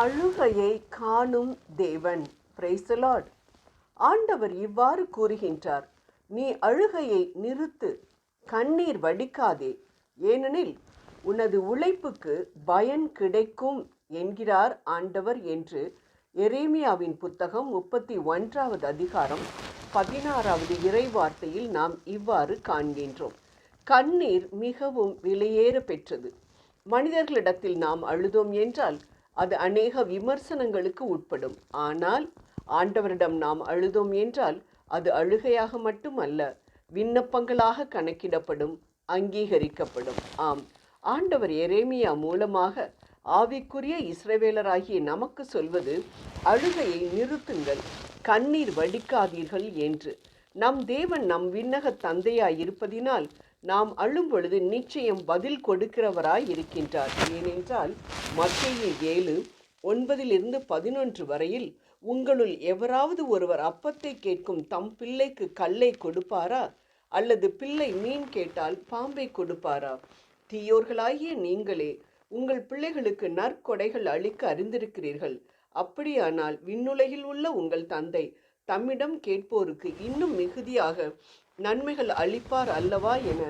அழுகையை காணும் தேவன். பிரைசலாட் ஆண்டவர் இவ்வாறு கூறுகின்றார் நீ அழுகையை நிறுத்து கண்ணீர் வடிக்காதே. ஏனெனில் உனது உழைப்புக்கு பயன் கிடைக்கும் என்கிறார் ஆண்டவர் என்று எரேமியாவின் புத்தகம் முப்பத்தி ஒன்றாவது அதிகாரம் பதினாறாவது இறைவார்த்தையில் நாம் இவ்வாறு காண்கின்றோம். கண்ணீர் மிகவும் விலையேற பெற்றது. மனிதர்களிடத்தில் நாம் அழுதோம் என்றால் அது அநேக விமர்சனங்களுக்கு உட்படும். ஆனால் ஆண்டவரிடம் நாம் அழுதோம் என்றால் அது அழுகையாக மட்டுமல்ல விண்ணப்பங்களாக கணக்கிடப்படும் அங்கீகரிக்கப்படும். ஆம். ஆண்டவர் எரேமியா மூலமாக ஆவிக்குரிய இஸ்ரவேலராகிய நமக்கு சொல்வது அழுகையை நிறுத்துங்கள் கண்ணீர் வடிக்காதீர்கள் என்று. நம் தேவன் நம் விண்ணக தந்தையாய் இருப்பதினால் நாம் அழும் பொழுது நிச்சயம் பதில் கொடுக்கிறவராய் இருக்கின்றார். ஏனென்றால் மத்திய ஏழு ஒன்பதிலிருந்து பதினொன்று வரையில் உங்களுள் எவராவது ஒருவர் அப்பத்தை கேட்கும் தம் பிள்ளைக்கு கல்லை கொடுப்பாரா? அல்லது பிள்ளை மீன் கேட்டால் பாம்பை கொடுப்பாரா? தீயோர்களாகிய நீங்களே உங்கள் பிள்ளைகளுக்கு நற்கொடைகள் அளிக்க அறிந்திருக்கிறீர்கள். அப்படியானால் விண்ணுலகில் உள்ள உங்கள் தந்தை தம்மிடம் கேட்போருக்கு இன்னும் மிகுதியாக நன்மைகள் அளிப்பார் அல்லவா என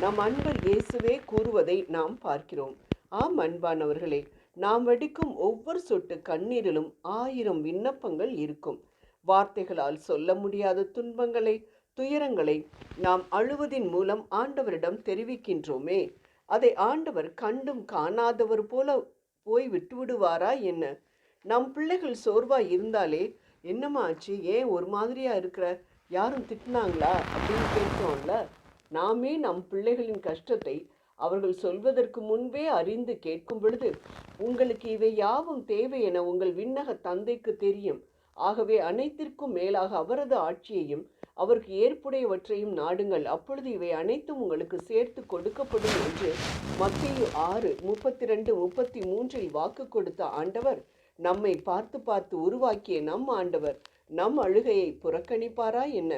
நம் அன்பர் இயேசுவே கூறுவதை நாம் பார்க்கிறோம். ஆம் அன்பானவர்களே நாம் வடிக்கும் ஒவ்வொரு சொட்டு கண்ணீரிலும் ஆயிரம் விண்ணப்பங்கள் இருக்கும். வார்த்தைகளால் சொல்ல முடியாத துன்பங்களை துயரங்களை நாம் அழுவதின் மூலம் ஆண்டவரிடம் தெரிவிக்கின்றோமே. அதை ஆண்டவர் கண்டும் காணாதவர் போல போய் விட்டுவிடுவாரா என்ன? நம் பிள்ளைகள் சோர்வாய் இருந்தாலே என்னம்மா ஆச்சு? ஏன் ஒரு மாதிரியா இருக்கிற? யாரும் திட்டினாங்களா அப்படின்னு கேட்டோம்ல? நாமே நம் பிள்ளைகளின் கஷ்டத்தை அவர்கள் சொல்வதற்கு முன்பே அறிந்து கேட்கும் பொழுது உங்களுக்கு இவை யாவும் தேவை என உங்கள் விண்ணக தந்தைக்கு தெரியும். ஆகவே அனைத்திற்கும் மேலாக அவரது ஆட்சியையும் அவருக்கு ஏற்புடையவற்றையும் நாடுங்கள். அப்பொழுது இவை அனைத்தும் உங்களுக்கு சேர்த்து கொடுக்கப்படும் என்று மத்திய ஆறு முப்பத்தி ரெண்டு முப்பத்தி மூன்றில் வாக்கு கொடுத்த ஆண்டவர் நம்மை பார்த்து பார்த்து உருவாக்கிய நம் ஆண்டவர். நம் அழுகையை புறக்கணிப்பாரா என்ன?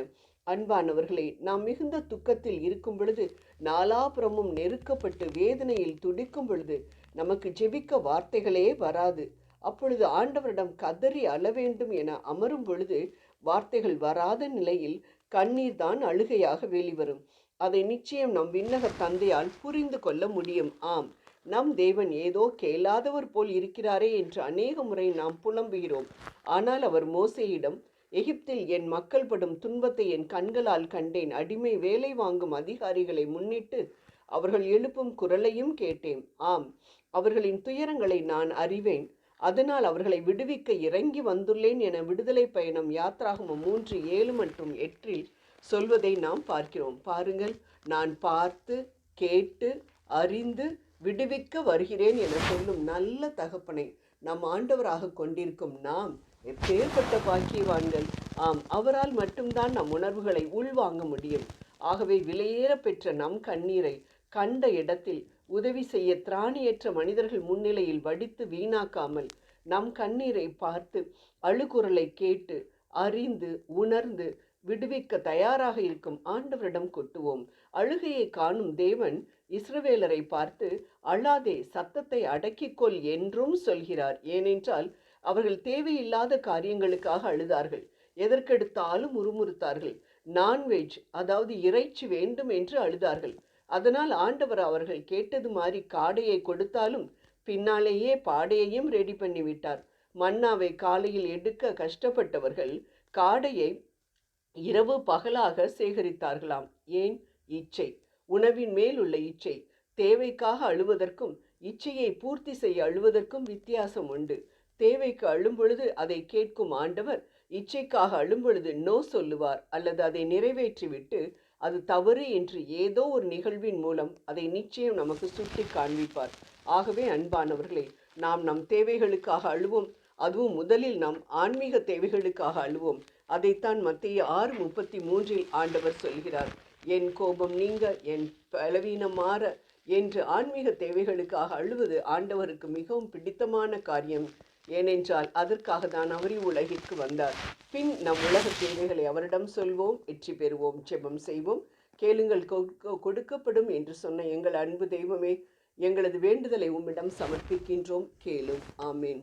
அன்பானவர்களே நாம் மிகுந்த துக்கத்தில் இருக்கும் பொழுது நாலாபுறமும் நெருக்கப்பட்டு வேதனையில் துடிக்கும் பொழுது நமக்கு ஜெபிக்க வார்த்தைகளே வராது. அப்பொழுது ஆண்டவரிடம் கதறி அழ வேண்டும் என அமரும் பொழுது வார்த்தைகள் வராத நிலையில் கண்ணீர் தான் அழுகையாக வெளிவரும். அதை நிச்சயம் நம் விண்ணக தந்தையால் புரிந்து கொள்ள முடியும். ஆம் நம் தேவன் ஏதோ கேளாதவர் போல் இருக்கிறாரே என்று அநேக முறை நாம் புலம்புகிறோம். ஆனால் அவர் மோசையிடம் எகிப்தில் என் மக்கள் படும் துன்பத்தை என் கண்களால் கண்டேன். அடிமை வேலை வாங்கும் அதிகாரிகளை முன்னிட்டு அவர்கள் எழுப்பும் குரலையும் கேட்டேன். ஆம் அவர்களின் துயரங்களை நான் அறிவேன். அதனால் அவர்களை விடுவிக்க இறங்கி வந்துள்ளேன் என விடுதலை பயணம் யாத்ராகமம் மூன்று ஏழு மற்றும் எட்டில் சொல்வதை நாம் பார்க்கிறோம். பாருங்கள் நான் பார்த்து கேட்டு அறிந்து விடுவிக்க வருகிறேன் என சொல்லும் நல்ல தகப்பனை நம் ஆண்டவராக கொண்டிருக்கும் நாம் எப்பேற்பட்ட பாக்கியவான்கள். ஆம் அவரால் மட்டும்தான் நம் உணர்வுகளை உள்வாங்க முடியும். ஆகவே விலையேற பெற்ற நம் கண்ணீரை கண்ட இடத்தில் உதவி செய்ய திராணியற்ற மனிதர்கள் முன்னிலையில் வடித்து வீணாக்காமல் நம் கண்ணீரை பார்த்து அழுகுரலை கேட்டு அறிந்து உணர்ந்து விடுவிக்க தயாராக இருக்கும் ஆண்டவரிடம் கொட்டுவோம். அழுகையை காணும் தேவன் இஸ்ரவேலரை பார்த்து அழாதே சத்தத்தை அடக்கிக்கொள் என்றும் சொல்கிறார். ஏனென்றால் அவர்கள் தேவையில்லாத காரியங்களுக்காக அழுதார்கள். எதற்கெடுத்தாலும் முறுமுறுத்தார்கள் நான்வெஜ் அதாவது இறைச்சி வேண்டும் என்று அழுதார்கள். அதனால் ஆண்டவர் அவர்கள் கேட்டது மாதிரி காடையை கொடுத்தாலும் பின்னாலேயே பாடையையும் ரெடி பண்ணிவிட்டார். மன்னாவை காலையில் எடுக்க கஷ்டப்பட்டவர்கள் காடையை இரவு பகலாக சேகரித்தார்களாம். ஏன்? இச்சை. உணவின் மேல் உள்ள இச்சை. தேவைக்காக அழுவதற்கும் இச்சையை பூர்த்தி செய்ய அழுவதற்கும் வித்தியாசம் உண்டு. தேவைக்கு அழும்பொழுது அதை கேட்கும் ஆண்டவர் இச்சைக்காக அழும்பொழுது நோ சொல்லுவார் அல்லது அதை நிறைவேற்றிவிட்டு அது தவறு என்று ஏதோ ஒரு நிகழ்வின் மூலம் அதை நிச்சயம் நமக்கு சுட்டி காண்பிப்பார். ஆகவே அன்பானவர்களே நாம் நம் தேவைகளுக்காக அழுவோம் அதுவும் முதலில் நாம் ஆன்மீக தேவைகளுக்காக அழுவோம். அதைத்தான் மத்திய ஆறு முப்பத்தி மூன்றில் ஆண்டவர் சொல்கிறார். என் கோபம் நீங்க என் பலவீனம் மாற என்று ஆன்மீக தேவைகளுக்காக அழுவது ஆண்டவருக்கு மிகவும் பிடித்தமான காரியம். ஏனென்றால் அதற்காக தான் அவரி உலகிற்கு வந்தார். பின் நம் உலக தேவைகளை அவரிடம் சொல்வோம் வெற்றி பெறுவோம் ஜெபம் செய்வோம். கேளுங்கள் கொ- கொடுக்கப்படும் என்று சொன்ன எங்கள் அன்பு தெய்வமே எங்களது வேண்டுதலை உம்மிடம் சமர்ப்பிக்கின்றோம். கேளும். ஆமேன்.